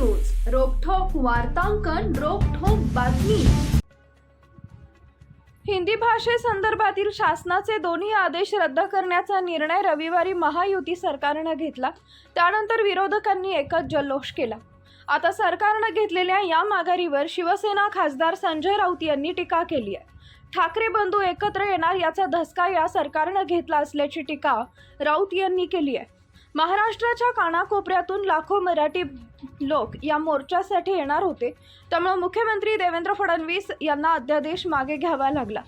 वार्तांकन रोखोक बातमी. हिंदी भाषेसंदर्भातील शासनाचे दोन्ही आदेश रद्द करण्याचा निर्णय रविवारी महायुती सरकारनं घेतला. त्यानंतर विरोधकांनी एकच जल्लोष केला. आता सरकारनं घेतलेल्या या माघारीवर शिवसेना खासदार संजय राऊत यांनी टीका केली आहे. ठाकरे बंधू एकत्र येणार याचा धसका या सरकारनं घेतला असल्याची टीका राऊत यांनी केली आहे. महाराष्ट्राच्या कानाकोपऱ्यातून लाखो मराठी लोक या मोर्चासाठी येणार होते. त्यामुळे मुख्यमंत्री देवेंद्र फडणवीस यांना अध्यादेश मागे घ्यावा लागला.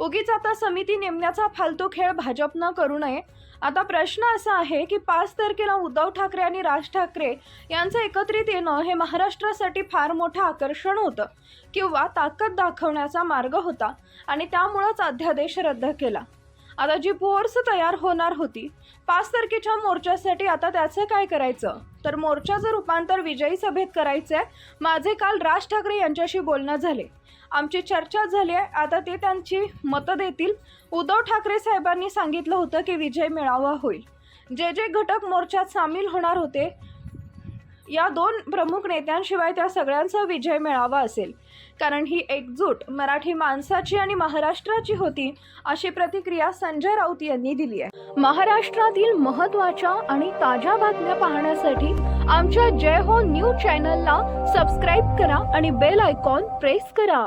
उगीच आता समिती नेमण्याचा फालतू खेळ भाजपनं करू नये. आता प्रश्न असा आहे की पाच तारखेला उद्धव ठाकरे आणि राज ठाकरे यांचं एकत्रित येणं हे महाराष्ट्रासाठी फार मोठं आकर्षण होतं किंवा ताकद दाखवण्याचा मार्ग होता आणि त्यामुळंच अध्यादेश रद्द केला. आता जी बोर्स तयार होणार होती पाच तारखेच्या मोर्चासाठी आता त्याचं काय करायचं? तर मोर्चाचं रूपांतर विजयी सभेत करायचं आहे माझे काल राज ठाकरे यांच्याशी बोलणं झाले. आमची चर्चा झाली आहे आता ते त्यांची मतं देतील. उद्धव ठाकरे साहेबांनी सांगितलं होतं की विजय मेळावा होईल. जे जे घटक मोर्चात सामील होणार होते या दोन प्रमुख नेत्यांशिवाय त्या सगळ्यांचा विजय मिळावा असेल. कारण ही एकजूट मराठी माणसाची आणि महाराष्ट्राची होती अशी प्रतिक्रिया संजय राऊत यांनी दिली आहे. महाराष्ट्रातील महत्त्वाच्या आणि ताज्या बातम्या पाहण्यासाठी आमच्या जय हो न्यूज चॅनलला सबस्क्राईब करा आणि बेल आयकॉन प्रेस करा.